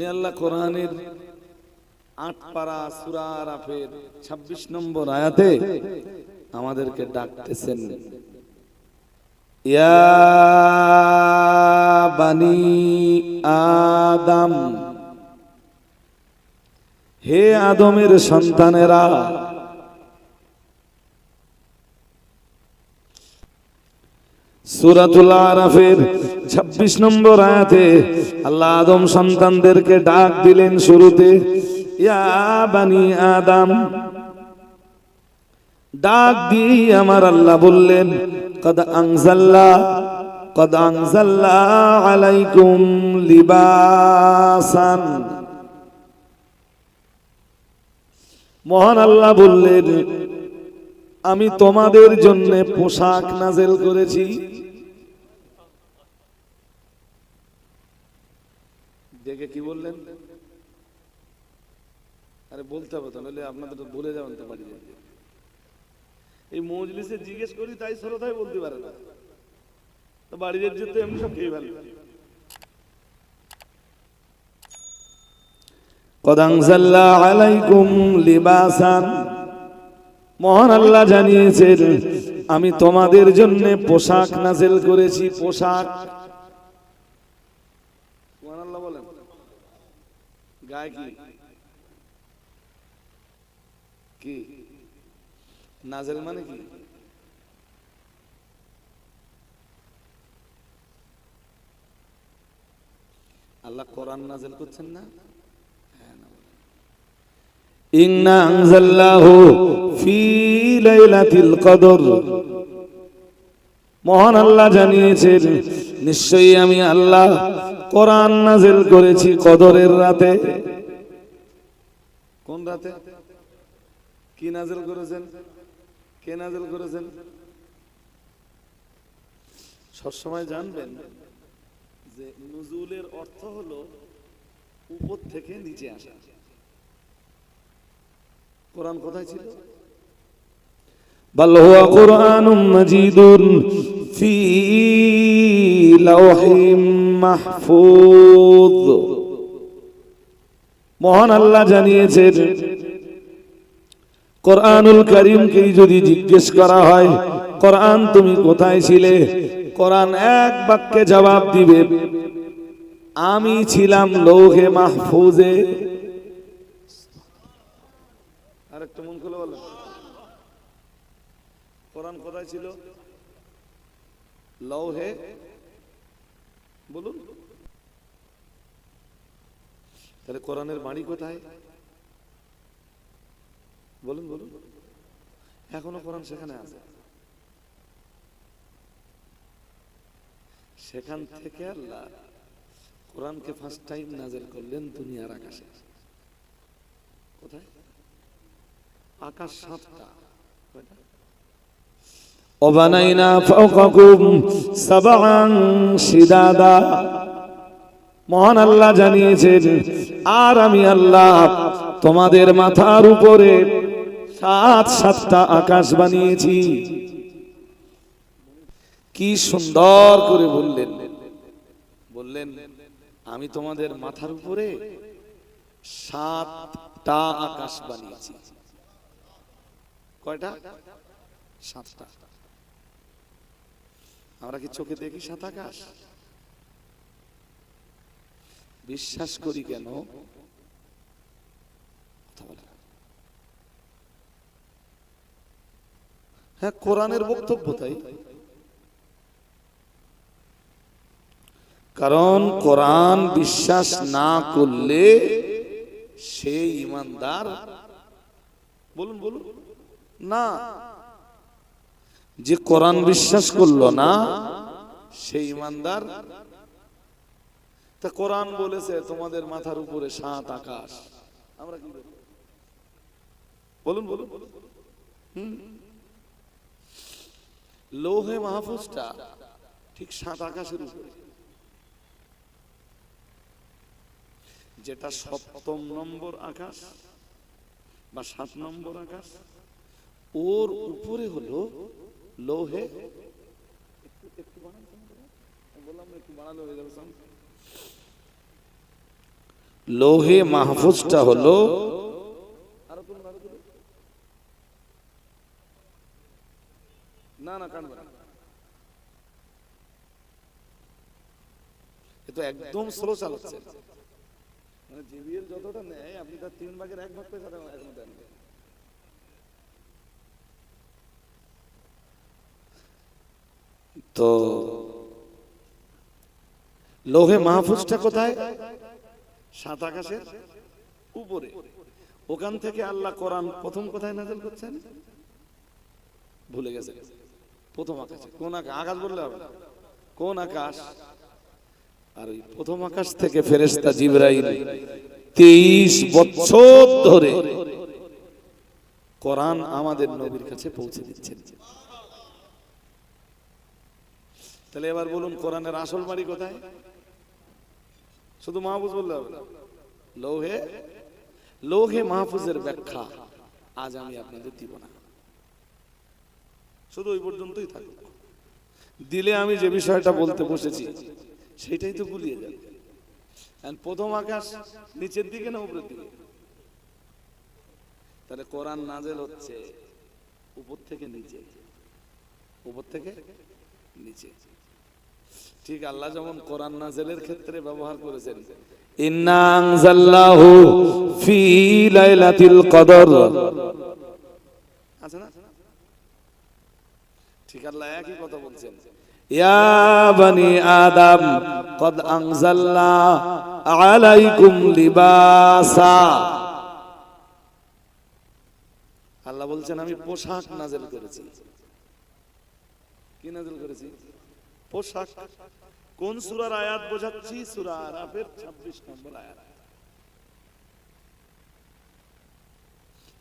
উনি আল্লাহ কোরআনের আট পারা সুরা রাফের ছাব্বিশ নম্বর আয়াতে আমাদেরকে ডাকতেছেন। বানি আদম, হে আদমের সন্তানেরা সুরাতুল আরাফের 26 নম্বর আয়াতে আল্লাহ আদম সন্তানদেরকে ডাক দিলেন শুরুতে, ইয়া বানি আদম। ডাক দিয়ে আমার আল্লাহ বললেন, কদ আনজাল্লা কদ আনজাল্লা আলাইকুম লিবাসান। মহান আল্লাহ বললেন, আমি তোমাদের জন্য পোশাক নাজেল করেছি। দেখে কি বললেন? আরে বলতে হবে তো, নাহলে আপনাদের তো বলে যাবেন তো বাড়ি এই মজলিসে জিজ্ঞেস করি, তাই শ্রোতাই বলতে পারে না। তো বাড়ি যেতে এমনি সব খেয়ে জানিয়েছেন, আমি তোমাদের জন্য পোশাক নাজেল করেছি, পোশাক মহান আল্লাহ বলেন গায়ে কি? নাজেল মানে কি? আল্লাহ কোরআন নাজেল করছেন না? কদর। মহান আল্লাহ জানিয়েছেন, নিশ্চয়ই আমি আল্লাহ কোরআন নাজেল করেছি কদরের রাতে। কোন রাতে? কি নাজেল করেছেন? কে নাজেল করেছেন? সবসময় জানবেন যে নুজুলের অর্থ হলো উপর থেকে নিচে আসা। কোরআন কোথায় ছিল? بل هو قرآن مجيد في لوح محفوظ মহান আল্লাহ জানিয়েছেন কোরআনুল করিমকে যদি জিজ্ঞেস করা হয় কোরআন তুমি কোথায় ছিলে কোরআন এক বাক্যে জবাব দিবে আমি ছিলাম লৌহে মাহফুজে আরেকটা মন খুলে বলো কোরআন কোথায় ছিল? লৌহে। বলুন। তাহলে কোরআনের বাণী কোথায়? বলুন বলুন। এখনও কোরআন সেখানে আছে। সেখান থেকে আল্লাহ কোরআনকে ফার্স্ট টাইম নাজেল করলেন দুনিয়ার আকাশে। কোথায়? আকাশ সাতটা? وبنينا فوقكم سبعا شدادا মহান আল্লাহ জানিয়েছেন আর আমি আল্লাহ তোমাদের মাথার উপরে সাত সাতটা আকাশ বানিয়েছি কি সুন্দর করে বললেন বললেন আমি তোমাদের মাথার উপরে সাতটা আকাশ বানিয়েছি কয়টা সাতটা আমরা কি চোখে দেখি সাত আকাশ? বিশ্বাস করি কেন। হ্যাঁ কোরআনের বক্তব্য তাই। কারণ কোরআন বিশ্বাস না করলে সে ইমানদার, বলুন বলুন, না যে কোরআন বিশ্বাস করল না সে ইমানদার। তা কোরআন বলেছে, তোমাদের মাথার উপরে সাত আকাশ। আমরা কি বলুন বলুন। লৌহে মাহফুজটা ঠিক সাত আকাশের উপরে। যেটা সপ্তম নম্বর আকাশ বা সাত নম্বর আকাশ, ওর উপরে হলো লৌহে। লোহে মাহফুজটা হলো না না কাটবে এ তো একদম স্লো চালাচ্ছে মানে জিবিএল যতটা নেয়, আপনি তার তিন ভাগের এক ভাগ দেন এখন দেন তো লোহে মাহফুজটা কোথায়? সাত আকাশের উপরে। ওখান থেকে আল্লাহ কোরআন প্রথম কোথায় নাজেল করছেন? ভুলে গেছে। প্রথম আকাশে। কোন আকাশ আকাশ বললে হবে কোন আকাশ? আর ওই প্রথম আকাশ থেকে ফেরেশতা জিবরাইল তেইশ বছর ধরে কোরআন আমাদের নবীর কাছে পৌঁছে দিচ্ছেন। তাহলে এবার বলুন, কোরআনের আসল বাড়ি কোথায়? শুধু মাহফুজ বললে হবে লৌহে লৌহে মাহফুজের ব্যাখ্যা আজ আমি আপনাদের দিব না। শুধু ওই পর্যন্তই থাকুক। দিলে আমি যে বিষয়টা বলতে বসেছি সেটাই তো গুলিয়ে যাবে। প্রথম আকাশ, নিচের দিকে না উপরের দিকে? তাহলে কোরআন নাজেল হচ্ছে উপর থেকে নিচে। উপর থেকে? নিচে। ঠিক আল্লাহ যেমন কোরআন নাজেলের ক্ষেত্রে ব্যবহার করেছেন। ফি লাইলাতিল কদর। আছে না? ঠিক আল্লাহ একই কথা বলছেন। ইয়া বানি আদম কদ আনজালনা আলাইকুম লিবাসা। আল্লাহ বলছেন আমি পোশাক নাজেল করেছি। কি নাজেল করেছি? পোশাক। কোন সূরার আয়াত বোঝাচ্ছি? সূরা আরাফের 26 নম্বর আয়াত।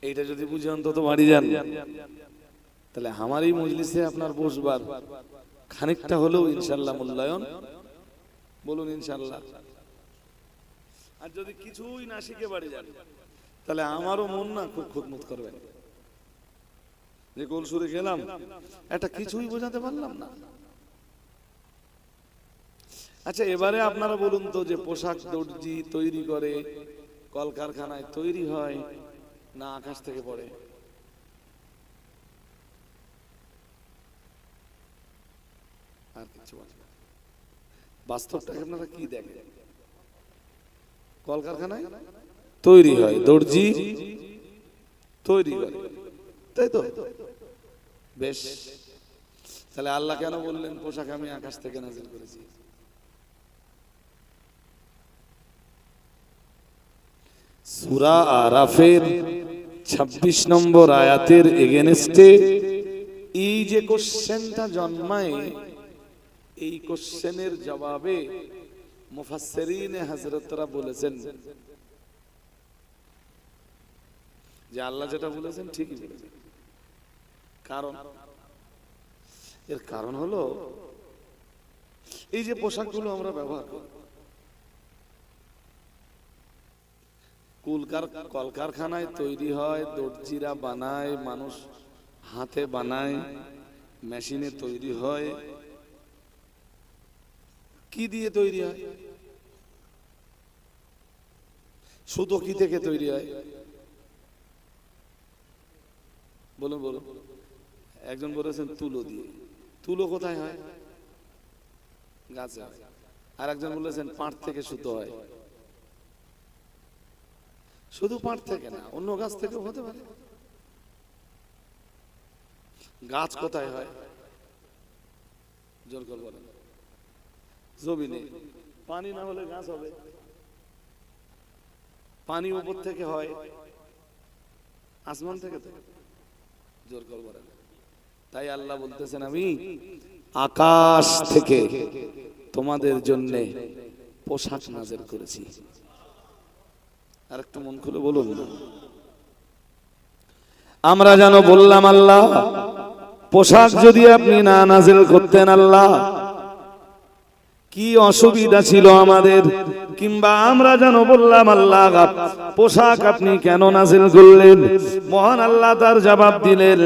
এইটা যদি বুঝে অন্তত বাড়ি যান, তাহলে আমার এই মজলিসে আপনার বসবার খানিকটা হলেও ইনশাল্লাহ মূল্যায়ন। বলুন ইনশাল্লাহ আর যদি কিছুই না শিখে বাড়ি যান, তাহলে আমারও মন না খুব খুদমত করবেন। যে গোলসুরে গেলাম একটা কিছুই বোঝাতে পারলাম না। আচ্ছা এবারে আপনারা বলুন তো যে পোশাক দর্জি তৈরি করে, কলকারখানায় তৈরি হয়, না আকাশ থেকে পড়ে? আর কিছু বলব বাস্তবটাকে আপনারা কি দেখেন? কলকারখানায় তৈরি হয়, দর্জি তৈরি করে। তাই তো? বেশ। তাহলে আল্লাহ কেন বললেন, পোশাক আমি আকাশ থেকে নাজিল করেছি? সুরা আরাফের ২৬ নম্বর আয়াতের এগেনস্টে এই যে কোশ্চেনটা জন্মায়, এই কোশ্চেনের জবাবে মুফাসসিরিনে হযরতরা বলেছেন যে আল্লাহ যেটা বলেছেন ঠিকই বলেছেন। কারণ। এর কারণ হলো, এই যে পোশাকগুলো আমরা ব্যবহার করি, কুলকার কলকারখানায় তৈরি হয়, দর্জিরা বানায়, মানুষ হাতে বানায়, মেশিনে তৈরি হয়। কি দিয়ে তৈরি হয়? সুতো কি থেকে তৈরি হয়? বলুন বলুন। একজন বলেছেন তুলো দিয়ে। তুলো কোথায় হয়? গাছে। হয় আর একজন বলেছেন পাট থেকে সুতো হয়। শুধু পাট থেকে না, অন্য গাছ থেকেও হতে পারে। গাছ কোথায় হয়? জোর করে বলেন। জমিনে। পানি না হলে গাছ হবে। পানি উপর থেকে হয়। আসমান থেকে তো। জোর করে বলেন। তাই আল্লাহ বলতেছেন, আমি আকাশ থেকে তোমাদের জন্য পোশাক নাজের করেছি। আর একটু মন খুলে বলুন। আমরা যেন বললাম, আল্লাহ, পোশাক যদি আপনি না নাজিল করতেন, আল্লাহ, কি অসুবিধা ছিল আমাদের কিংবা আমরা যেন বললাম, আল্লাহ, পোশাক আপনি কেন নাজিল করলেন? মহান আল্লাহ তার জবাব দিলেন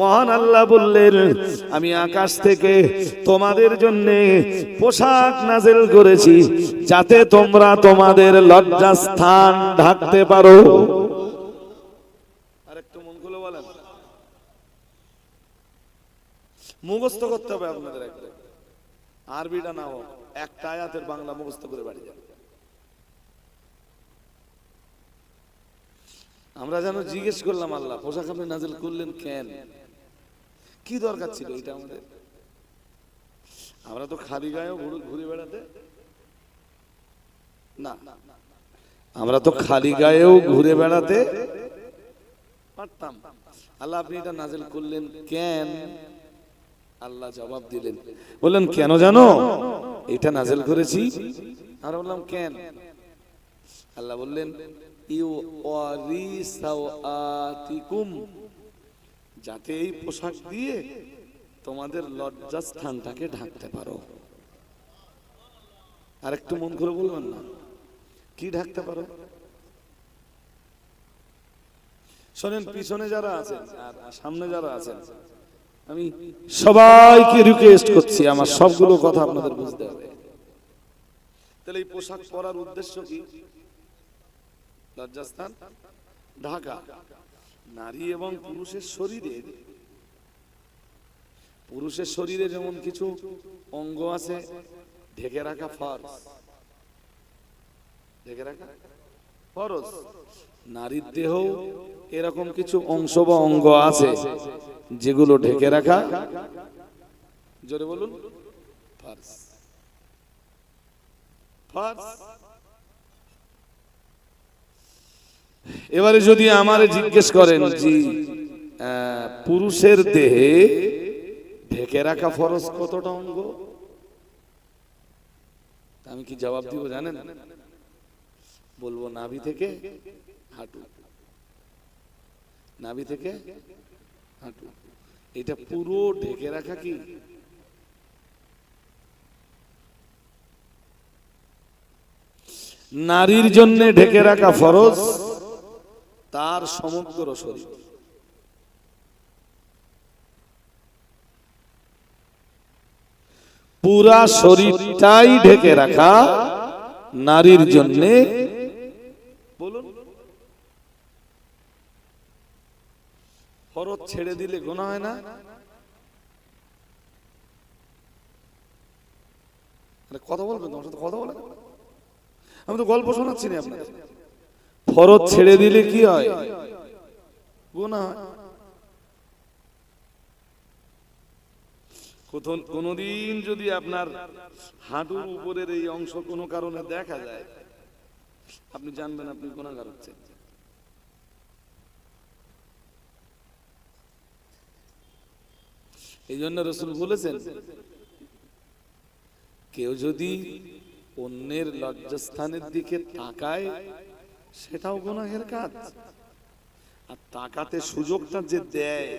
মহান আল্লাহ বললেন, আমি আকাশ থেকে তোমাদের জন্য পোশাক নাজিল করেছি, যাতে তোমরা তোমাদের লজ্জাস্থান ঢাকতে পারো আরেকটু মন খুলে বলেন মুখস্থ করতে হবে আপনাদের একটা আরবিটা না হোক, একটা আয়াতের বাংলা মুখস্থ করে বাড়ি যাবে আমরা যেন জিজ্ঞেস করলাম, আল্লাহ, পোশাক আপনি নাজিল করলেন কেন? কি দরকার ছিল এটা আমাদের? আমরা তো খালি ঘুরে ঘুরে বেড়াতে। না, আমরা তো খালি গায়েও ঘুরে বেড়াতে পারতাম। আল্লাহ, আপনি এটা নাজিল করলেন কেন? আল্লাহ জবাব দিলেন। বললেন কেন জানো? এটা নাজিল করেছি? আমরা বললাম কেন? আল্লাহ বললেন যাতে এই পোশাক দিয়ে তোমাদের লজ্জাস্থানটাকে ঢাকতে পারো। আর একটু মন করে বলবেন না। কি ঢাকতে পারো? শোনেন পিছনে যারা আছেন আর সামনে যারা আছেন আমি সবাইকে রিকোয়েস্ট করছি, আমার সবগুলো কথা আপনাদের বুঝতে হবে। তাহলে এই পোশাক পরার উদ্দেশ্য কি? লজ্জাস্থান ঢাকা? নারী এবং পুরুষের শরীরে? পুরুষের শরীরে যেমন কিছু অঙ্গ আছে, ঢেকে রাখা ফরজ ঢেকে রাখা? নারীর দেহ এরকম কিছু অংশ বা অঙ্গ আছে যেগুলো ঢেকে রাখা। জোরে বলুন। এবারে যদি আমারে জিজ্ঞেস করেন যে পুরুষের দেহে ঢেকে রাখা ফরজ কতটা অঙ্গ? আমি কি জবাব দিব জানেন? বলব নাভি থেকে হাঁটু। নাভি থেকে হাঁটু। এটা পুরো ঢেকে রাখা কি? নারীর জন্য ঢেকে রাখা ফরজ তার সমগ্র শরীর। পুরা শরীরটাই ঢেকে রাখা নারীর জন্য বলুন ফরজ ছেড়ে দিলে গোনা হয় না? কথা বলবেন তোমার সাথে কথা বলে? আমি তো গল্প শোনাচ্ছি না আপনাকে ফরজ ছেড়ে দিলে কি হয়? গুনাহ হয়। কোনোদিন যদি আপনার হাঁটুর উপরের এই অংশ কোনো কারণে দেখা যায়, আপনি জানবেন আপনি গুণাগার হচ্ছেন। এই জন্য রসুল বলেছেন, কেউ যদি অন্যের লজ্জাস্থানের দিকে তাকায়, সেটাও গুনাহের কাজ। আর তাকাতে সুযোগটা যে দেয়,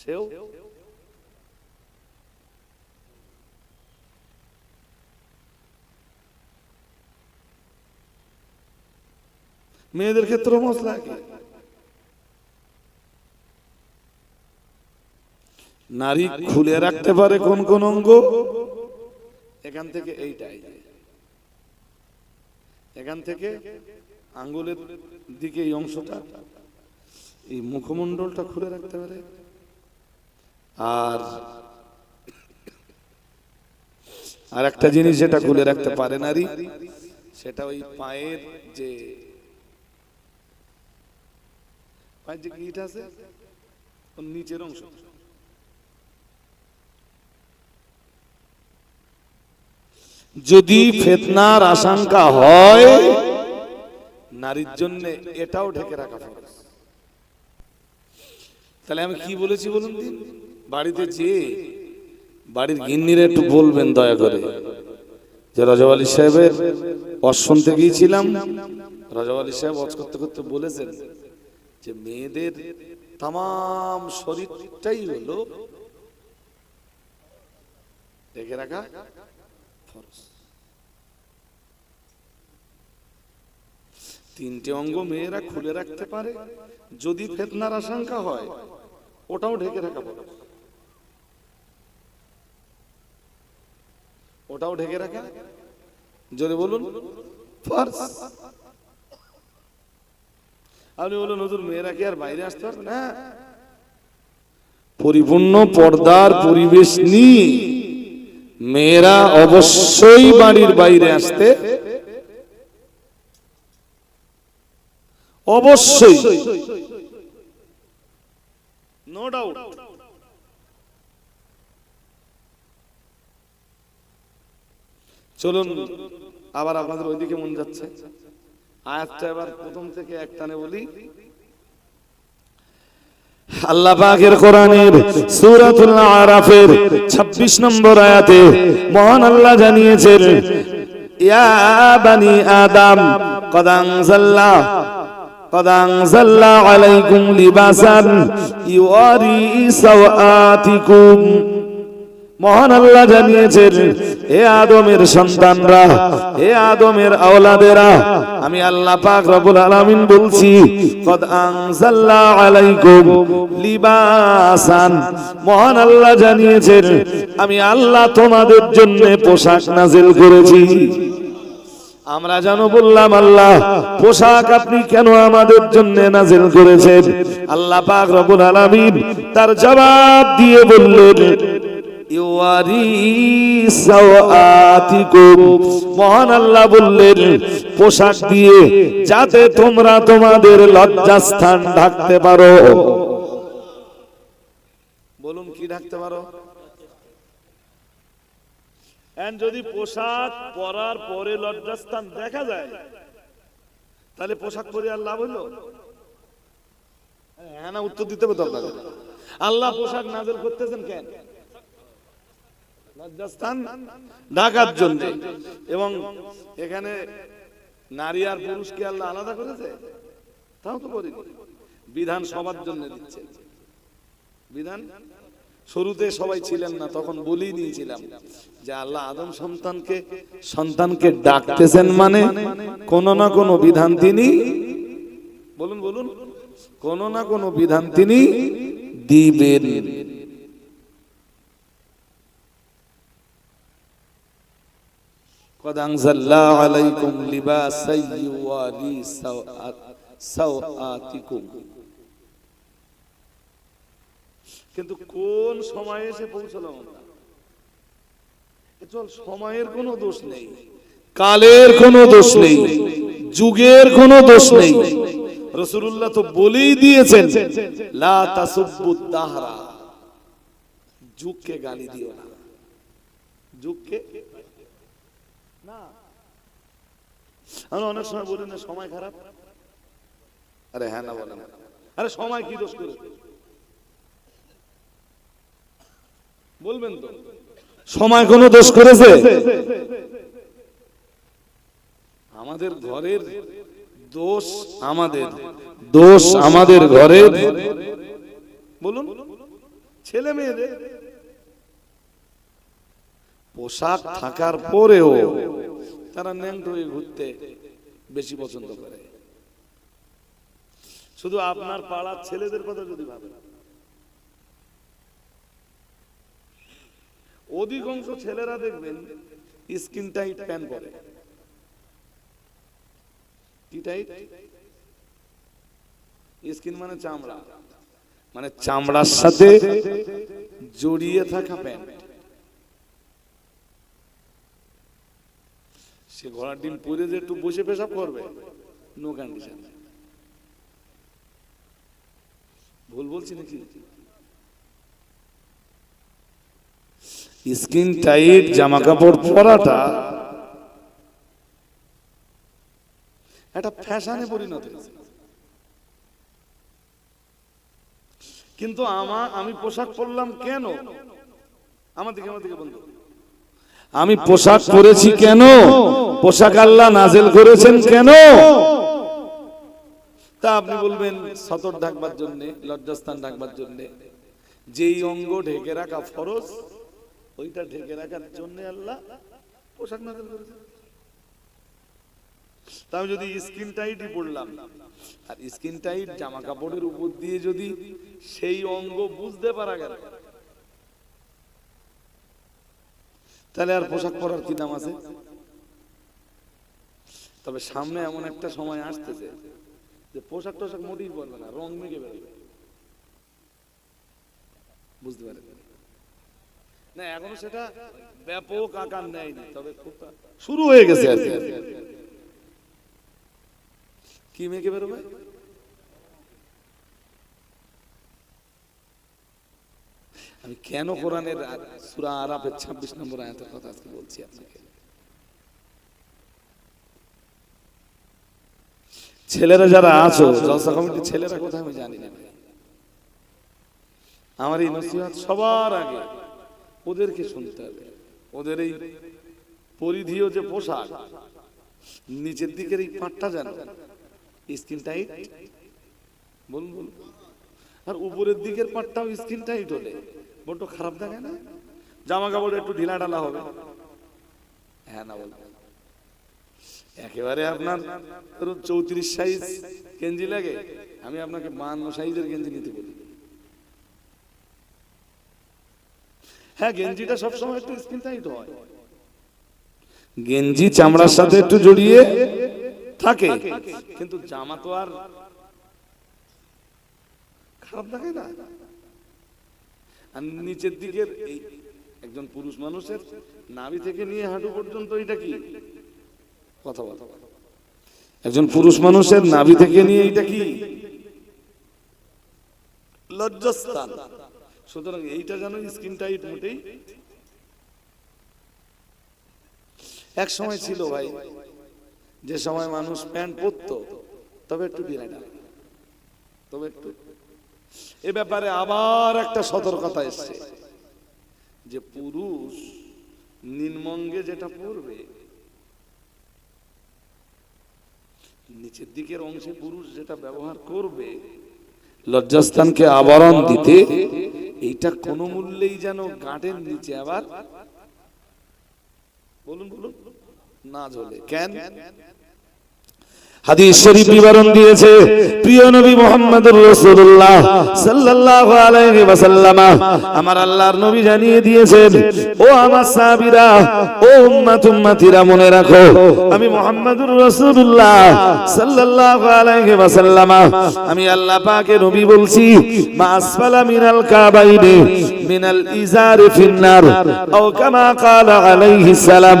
সেও মেয়েদের ক্ষেত্রেও মশলা নারী খুলে রাখতে পারে কোন কোন অঙ্গ? এখান থেকে এইটাই। এখান থেকে আঙ্গুলের দিকে এই অংশটা, এই মুখমণ্ডলটা খুলে রাখতে পারে। আর আর একটা জিনিস যেটা খুলে রাখতে পারে নারী, সেটা ওই পায়ের যে পায়ের যে গিট আছে নিচের অংশ। যদি ফেতনার আশঙ্কা হয়, নারীর জন্য এটাও ঢেকে রাখা ফরজ। তাহলে আমি কি বলেছি বলুন দিন? বাড়িতে যে বাড়ির গিন্নিরা একটু বলবেন দয়া করে। যে রজব সাহেবের শুনতে গিয়েছিলাম। রজব সাহেব ওয়াজ করতে করতে বলেছেন যে মেয়েদের তাম শরীরটাই হলো ঢেকে রাখা ফরজ। তিনটে অঙ্গ মেয়েরা খুলে রাখতে পারে। যদি ফেতনার আশঙ্কা হয়, ওটাও ঢেকে রাখা ফরজ ওটাও ঢেকে রাখা। জোরে বলুন। আপনি বলুন নতুন মেয়েরা কি আর বাইরে আসতে পারবে? না পরিপূর্ণ পর্দার পরিবেশ নিয়ে মেয়েরা অবশ্যই বাড়ির বাইরে আসতে অবশ্যই। নো ডাউট চলুন আবার আপনাদের ওইদিকে মন যাচ্ছে। আয়াতটা এবার প্রথম থেকে একটানে বলি। আল্লাহ পাকের কোরআনের সূরাতুল আরাফের 26 নম্বর আয়াতে মহান আল্লাহ জানিয়েছেন ইয়া বানি আদম কদ আনজাল্লাহ قد أنزلنا عليكم لباسا يواري سوآتكم মহান আল্লাহ জানিয়েছেন হে আদমের সন্তানরা হে আদমের আওলাদেরা আমি আল্লাহ পাক রব্বুল আলামিন বলছি কদ আনজাল্লা আলাইকুম লিবাসান মহান আল্লাহ জানিয়েছেন আমি আল্লাহ তোমাদের জন্য পোশাক নাজিল করেছি আমরা জানো বললাম, আল্লাহ, পোশাক আপনি কেন আমাদের জন্য নাজিল করেছেন? আল্লাহ পাক রব্বুল আলামিন তার জবাব দিয়ে বললেন মহান আল্লাহ বললেন, পোশাক দিয়ে যাতে তোমরা তোমাদের লজ্জাস্থান ঢাকতে পারো। বলুন, কি ঢাকতে পারো? যদি পোশাক পরার পরে লজ্জাস্থান দেখা যায়, তাহলে পোশাক পরে আর লাভ হলো? হ্যাঁ না, উত্তর দিতে হবে আপনাদের। আল্লাহ পোশাক নাজেল করতেছেন কেন? লজ্জাস্থান ঢাকার জন্য। এবং এখানে নারী আর পুরুষকে আল্লাহ আলাদা করেছে? তাও তো করি বিধান সবার জন্য দিচ্ছে বিধান শুরুতে সবাই ছিলেন না তখন বলেই দিয়েছিলাম যে আল্লাহ আদম সন্তানকে সন্তানকে ডাকতেছেন মানে কোন না কোন বিধান তিনি বলুন বলুন কোন না কোন বিধান তিনি দিবেন قد أنزلنا عليكم لباسا يواري سوآت- سوآتكم কিন্তু কোন সময়ে এসে পৌঁছলাম চল, সময়ের কোনো দোষ নেই। কালের কোনো দোষ নেই। যুগের কোনো দোষ নেই। রসুল্লাহ তো বলেই দিয়েছেন যুগকে গালি দিও না। যুগকে? না। আমরা অনেক সময় বলি না, সময় খারাপ? আরে হ্যাঁ না বলে আরে সময় কি দোষ করে? বলবেন তো। সময় কোনো দোষ করেছে? আমাদের ঘরের দোষ আমাদের। দোষ আমাদের ঘরের বলুন। ছেলে মেয়েদের। পোশাক থাকার পরেও তারা ন্যাংট হয়ে ঘুরতে বেশি পছন্দ করে। শুধু আপনার পাড়ার ছেলেদের কথা যদি ভাবেন। অধিকাংশ ছেলেরা দেখবেন স্কিন টাইট প্যান্ট পরে। কি টাইট? স্কিন মানে চামড়া। মানে চামড়ার সাথে জড়িয়ে থাকা প্যান্ট। সে ঘোড়ার ডিম পরে যে একটু বসে পেশাব করবে নো কন্ডিশন ভুল বলছি নাকি? স্কিন টাইট জামা কাপড় পরাটা একটা ফ্যাশনে পরিণত। কিন্তু আমার, আমি পোশাক পরলাম কেন? আমার দিকে আমার দিকে বন্ধু। আমি পোশাক পরেছি কেন? পোশাক আল্লাহ নাজেল করেছেন কেন? তা আপনি বলবেন, সতর ঢাকবার জন্য, লজ্জাস্থান ঢাকবার জন্য। যেই অঙ্গ ঢেকে রাখা ফরজ ওইটা ঢেকে রাখার জন্য আল্লাহ পোশাক নাজল করেছে তা আমি যদি স্কিন টাইটই পড়লাম আর স্কিন টাইট জামা কাপড়ের উপর দিয়ে যদি সেই অঙ্গ বুঝতে পারা গেল, তাহলে আর পোশাক পরার কি দাম আছে? তবে সামনে এমন একটা সময় আসতেছে যে পোশাক টোশাক মোটেই পরবে না, রং মেঘে বেরোবে। বুঝতে পারেন না এখনও সেটা ব্যাপক আকার নেয়নি। তবে খুব শুরু হয়ে গেছে আর কি। কি মেঘে বেরোবে? আমি কেন কোরআনের সুরা আরাফের ছাব্বিশ নম্বর আয়াতের কথা আজকে বলছি আপনাকে? ছেলেরা যারা আছো জলসা কমিটির ছেলেরা কোথায় আমি জানি না। আমার এই নসিহত সবার আগে। ওদেরকে শুনতে হবে। ওদের এই পরিধীয় যে পোশাক, নিচের দিকের এই পাটটা যেন স্কিন টাইট বলুন বলুন। আর উপরের দিকের পাটটাও স্কিন টাইট হলে, বড্ড খারাপ দেখে না? জামা কাপড় একটু ঢিলা ঢালা হবে। হ্যাঁ না বলবেন একেবারে আপনার ধরুন চৌত্রিশ সাইজ গেঞ্জি লাগে, আমি আপনাকে বান্ন সাইজের গেঞ্জি নিতে বলি। হ্যাঁ গেঞ্জিটা সবসময় একটু স্কিন টাইট হয়। গেঞ্জি চামড়ার সাথে একটু জড়িয়ে থাকে। কিন্তু জামা তো আর খারাপ থাকে না। আর নিচের দিকের এই একজন পুরুষ মানুষের নাভি থেকে নিয়ে হাঁটু পর্যন্ত এটা কি? কথা বলো। একজন পুরুষ মানুষের নাভি থেকে নিয়ে এটা কি? লজ্জাস্থান। সুতরাং এইটা যেন স্কিন টাইট মোটেই এক সময় ছিল ভাই, যে সময় মানুষ প্যান্ট পরতো, তবে একটু বিরাট। তবে একটু। এ ব্যাপারে আবার একটা সতর্কতা এসছে, যে পুরুষ নিম্নঙ্গে যেটা পড়বে নিচের দিকের অংশে পুরুষ যেটা ব্যবহার করবে, লজ্জাস্থানকে আবরণ দিতে এইটা কোন মূল্যেই যেন গাঁটের নিচে আবার বলুন বলুন না ঝোলে। কেন? হাদিস শরীফ বিবরণ দিয়েছে, প্রিয় নবী মুহাম্মদুর রাসূলুল্লাহ সাল্লাল্লাহু আলাইহি ওয়াসাল্লাম, আমার আল্লাহর নবী জানিয়ে দিয়েছেন, ও আমার সাহাবীরা, ও উম্মত উম্মতিরা, মনে রাখো, আমি মুহাম্মদুর রাসূলুল্লাহ সাল্লাল্লাহু আলাইহি ওয়াসাল্লাম, আমি আল্লাহ পাকের নবী বলছি, মা আসফালা মিনাল কাবাইনি মিনাল ইজারি ফিন্নার, আও কামা ক্বালা আলাইহিস সালাম।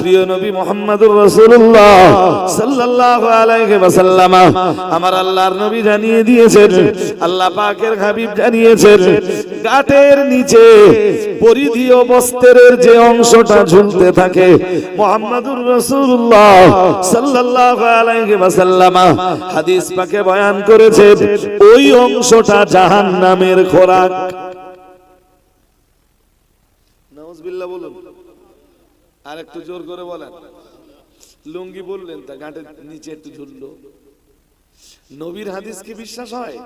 প্রিয় নবী মুহাম্মদুর রাসূলুল্লাহ সাল্লাল্লাহু আলাইহি ওয়াসাল্লাম, আমার আল্লাহর নবী জানিয়ে দিয়েছেন, আল্লাহ পাকের হাবিব জানিয়েছেন গাটের নিচে পরিধীয় বস্ত্রের যে অংশটা ঝুলতে থাকে, মুহাম্মাদুর রাসূলুল্লাহ সাল্লাল্লাহু আলাইহি ওয়াসাল্লাম হাদিস পাকে বয়ান করেছেন ওই অংশটা জাহান্নামের খোরাক। নাউজুবিল্লাহ বলুন আর একটু জোর করে বলেন। লুঙ্গি বললেন, তা ঘাটের নিচে একটু ঝুললো। নবীর হাদিস কি বিশ্বাস হয়?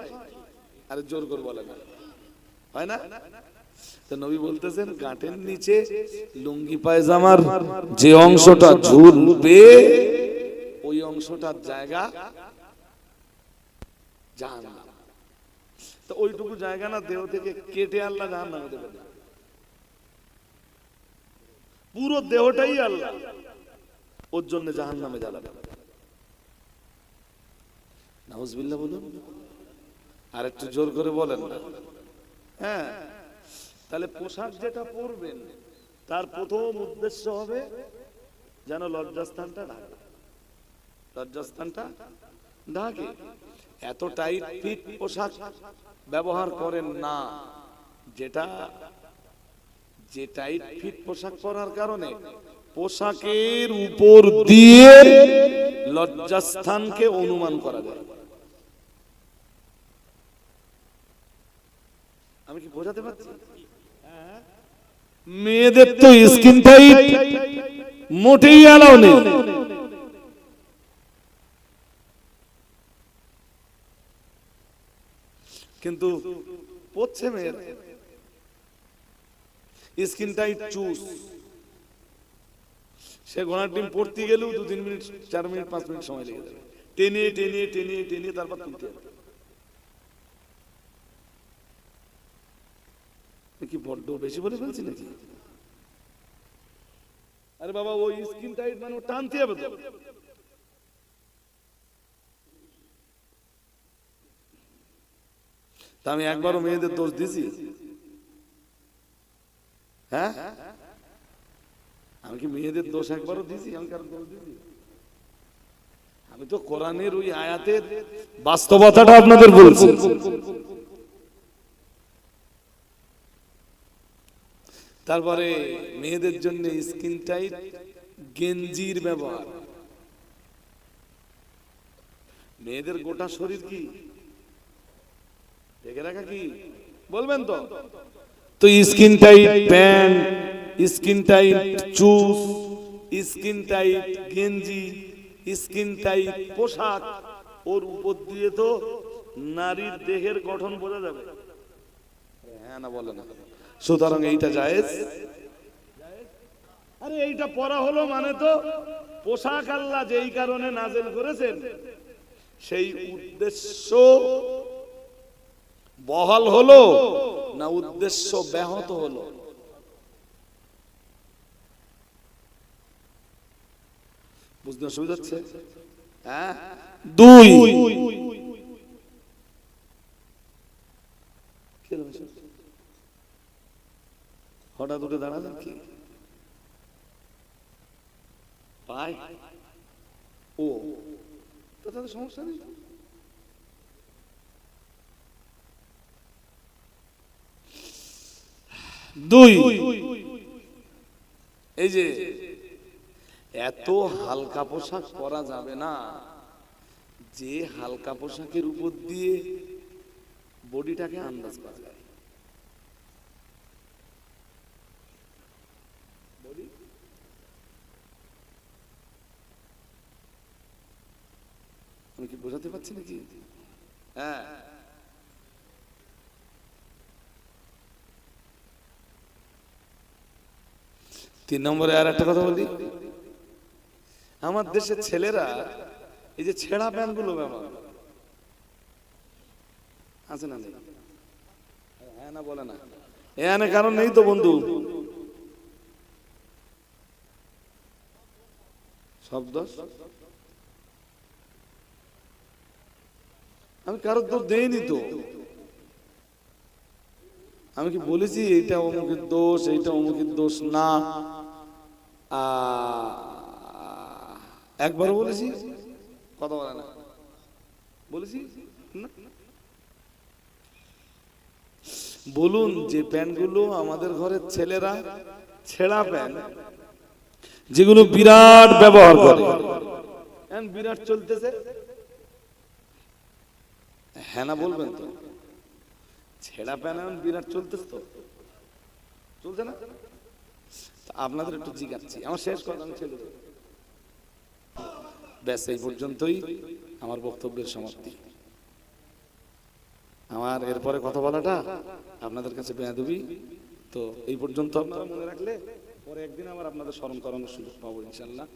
আরে জোর করে বলে না। হয় না? তো নবী বলতেছেন, গাঁটের নিচে লুঙ্গি পায়জামার যে অংশটা ঝুলবে, ওই অংশটার জায়গা তো ওইটুকু জায়গা না দেহ থেকে কেটে আল্লাহ জাহান্নামে দেবে। পুরো দেহটাই আল্লাহ। ওর জন্য জাহান নামে জ্বালাবে। নাউজবিল্লাহ বলুন। আর একটু জোর করে বলেন না। হ্যাঁ তাহলে পোশাক যেটা পরবেন, তার প্রথম উদ্দেশ্য হবে যেন লজ্জাস্থানটা ঢাকে। লজ্জাস্থানটা ঢাকে। এত টাইট ফিট পোশাক ব্যবহার করেন না। যেটা, যে টাইট ফিট পোশাক পরার কারণে পোশাকের উপর দিয়ে লজ্জাস্থানকে অনুমান করা যায়। আমি কি বোঝাতে পারছি? মেয়েদের তো স্কিন টাইট মোটেই অ্যালাউ নেই। কিন্তু পড়ছে মেয়েরা। স্কিন টাইট চুস সে ঘোড়ার ডিম পড়তে গেলেও দু, তিন মিনিট, চার মিনিট, পাঁচ মিনিট সময় লেগে যাবে। টেনে টেনে টেনে টেনে তারপর তুলতে হবে। কি বড্ড বেশি বলে ফেলছি নাকি? আরে বাবা, ওই স্কিন টাইট মানে টানতে হবে তা আমি একবারও মেয়েদের দোষ দিছি? হ্যাঁ? আমি কি মেয়েদের দোষ একবারও দিছি আমি কারণ দিছি আমি তো কোরআনের ওই আয়াতের বাস্তবতাটা আপনাদের বলছি। তারপরে মেয়েদের জন্য স্কিন টাইট গেঞ্জির ব্যবহার। মেয়েদের গোটা শরীর কি? ঢেকে রাখা কি? বলবেন তো? তো skin tight, pant skin tight choose skin tight গেঞ্জি স্কিন টাইট পোশাক ওর উপর দিয়ে তো নারীর দেহের গঠন বোঝা যাবে। হ্যাঁ না বলে না। সুতরাং এইটা জায়েজ। আরে এইটা পরা হলো মানে তো পোশাক আল্লাহ যেই কারণে নাজেল করেছেন সেই উদ্দেশ্য বহাল হলো না উদ্দেশ্য ব্যাহত হলো? বুঝতে অসুবিধা হচ্ছে? হ্যাঁ? দুই। হঠাৎ উঠে দাঁড়ালেন কি? পায় ও তো তাদের সমস্যা নেই। দুই। এই যে এত হালকা পোশাক পরা যাবে না। যে হালকা পোশাকের উপর দিয়ে বডিটাকে আন্দাজ করা যায়। কি বোঝাতে পারছি নাকি? হ্যাঁ। তিন নম্বরে আর একটা কথা বলি। আমার দেশের ছেলেরা এই যে ছেঁড়া প্যান্টগুলো ব্যবহার আছে না হ্যাঁ না বলে না। এখানে কারণ নেই তো বন্ধু। শব্দ আমি কারোর দোষ দেইনি তো। আমি কি বলেছি এইটা অমুকের দোষ এইটা অমুকের দোষ না? আহ, একবারও বলেছি? কথা বলে না। বলেছি? বলুন যে প্যান্টগুলো আমাদের ঘরের ছেলেরা ছেঁড়া প্যান্ট যেগুলো বিরাট ব্যবহার করে। বিরাট চলতেছে। হ্যাঁ না বলবেন তো। ছেঁড়া প্যান্ট এখন বিরাট চলতেছে তো। চলছে না? আপনাদের একটু জিজ্ঞাসছি আমার শেষ কথা আমি ছেড়ে ব্যাস, এই পর্যন্তই আমার বক্তব্যের সমাপ্তি। আমার এরপরে কথা বলাটা আপনাদের কাছে বেয়াদবি। তো এই পর্যন্ত আপনারা মনে রাখলে পরে একদিন আমার আপনাদের স্মরণ করানোর সুযোগ পাবো ইনশাল্লাহ